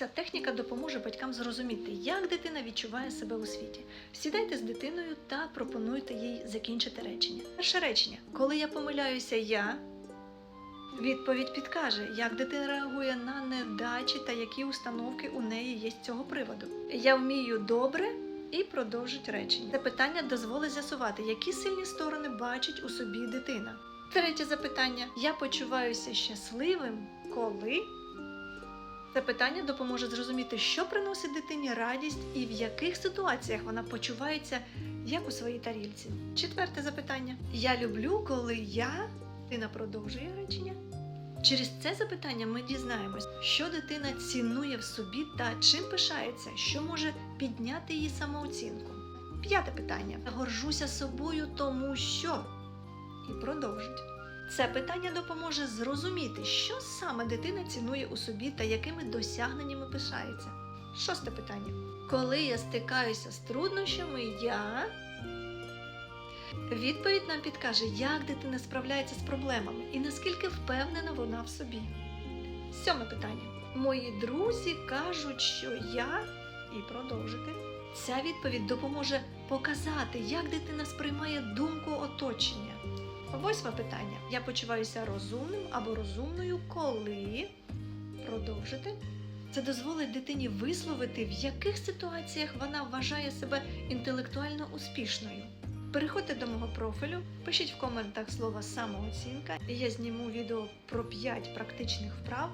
Ця техніка допоможе батькам зрозуміти, як дитина відчуває себе у світі. Сідайте з дитиною та пропонуйте їй закінчити речення. Перше речення: коли я помиляюся, я. Відповідь підкаже, як дитина реагує на невдачі та які установки у неї є з цього приводу. Я вмію добре і продовжить речення. Це питання дозволить з'ясувати, які сильні сторони бачить у собі дитина. Третє запитання: я почуваюся щасливим, коли. Це питання допоможе зрозуміти, що приносить дитині радість і в яких ситуаціях вона почувається як у своїй тарілці. Четверте запитання: Я люблю, коли я. Дитина продовжує речення. Через це запитання ми дізнаємось, що дитина цінує в собі та чим пишається, що може підняти її самооцінку. П'яте питання: горжуся собою, тому що. І продовжить. Це питання допоможе зрозуміти, що саме дитина цінує у собі та якими досягненнями пишається. Шосте питання. Коли я стикаюся з труднощами, я. Відповідь нам підкаже, як дитина справляється з проблемами і наскільки впевнена вона в собі. Сьоме питання. Мої друзі кажуть, що я і продовжити. Ця відповідь допоможе показати, як дитина сприймає думку оточення. Восьме питання. Я почуваюся розумним або розумною, коли продовжити. Це дозволить дитині висловити, в яких ситуаціях вона вважає себе інтелектуально успішною. Переходьте до мого профілю, пишіть в коментах слово самооцінка, і я зніму відео про 5 практичних вправ,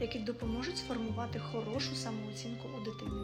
які допоможуть сформувати хорошу самооцінку у дитини.